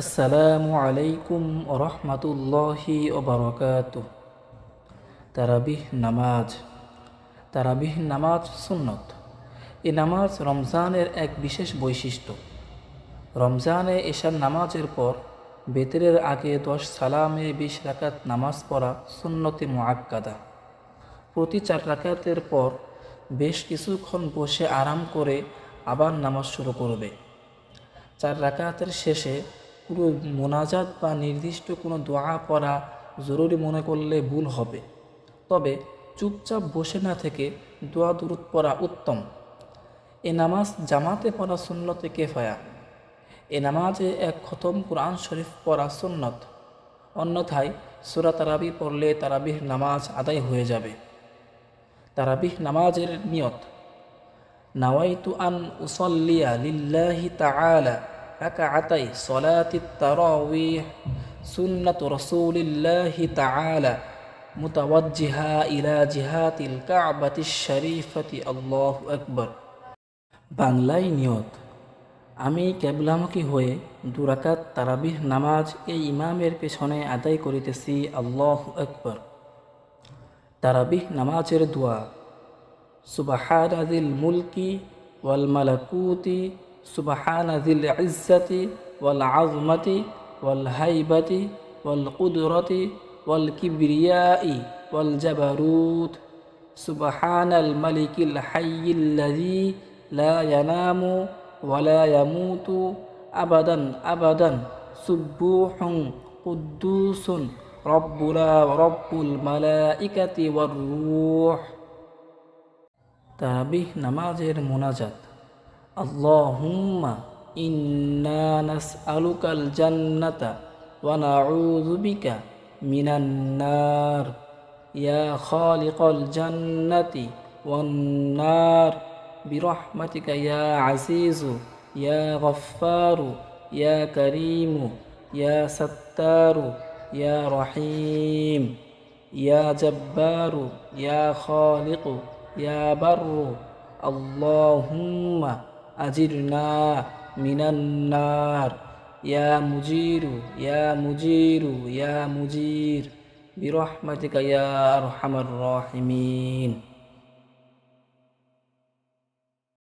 আসসালামু আলাইকুম রহমতুল্লাহি ওবরকাত তারাবিহ নামাজ। তারাবিহ নামাজ সুন্নত। এ নামাজ রমজানের এক বিশেষ বৈশিষ্ট্য। রমজানে এশার নামাজের পর বেতরের আগে দশ সালামে বিশ রাকাত নামাজ পড়া সুন্নতি মুআক্কাদা। প্রতি চার রাকাতের পর বেশ কিছুক্ষণ বসে আরাম করে আবার নামাজ শুরু করবে। চার রাকাতের শেষে পুরো মোনাজাত বা নির্দিষ্ট কোনো দোয়া পড়া জরুরি মনে করলে ভুল হবে। তবে চুপচাপ বসে না থেকে দোয়া দূরত পড়া উত্তম। এ নামাজ জামাতে পড়া সুন্নতে কেফায়া। এ নামাজে এক খতম কোরআন শরীফ পড়া সুন্নত। অন্যথায় সুরা তারাবি পড়লে তারাবিহ নামাজ আদায় হয়ে যাবে। তারাবিহ নামাজের নিয়ত, নাওয়াইতু আন উসল্লিয়া লিল্লাহি তাআলা রাকাআতাই সলাতিত তারাওয়িহ সুন্নাত রাসূলিল্লাহি তাআলা মুতাওয়াজ্জিহা ইলা জিহাতিল কাবাতিশ শরীফাতি। আল্লাহু আকবার। বাংলায় নিয়ত, আমি কেবলামুখী হয়ে দুরাকাত তারাবিহ নামাজ এই ইমামের পেছনে আদায় করিতেছি। আল্লাহ আকবর। তারাবিহ নামাজের দোয়া সুবাহান আদিল মুলকি ওয়াল মালাকুতি সুবাহান আদিল ইজ্জাতি ওয়াল আজমতি ওয়াল হাইবাতি ওয়াল কুদরতি ওয়াল কিবরিয়াই ওয়াল জাবারুত সুবাহান আল মালিকিল হাইয়িল্লাযী লা ইয়ানামু ওয়ালা ইয়ামুতু আবাদান আবাদান সুব্বুহুন কুদ্দুসুন রব্বুনা রব্বুল মালাইকাতি ওয়ার রূহ তারাবিহ নামাজের মোনাজাত اللهم إنا نسألك الجنة ونعوذ بك من النار. يا خالق الجنة والنار برحمتك يا عزيز يا غفار يا كريم يا ستار يا رحيم يا جبار يا خالق يا بر. اللهم أجرنا من النار يا مجير يا مجير يا مجير برحمتك يا أرحم الراحمين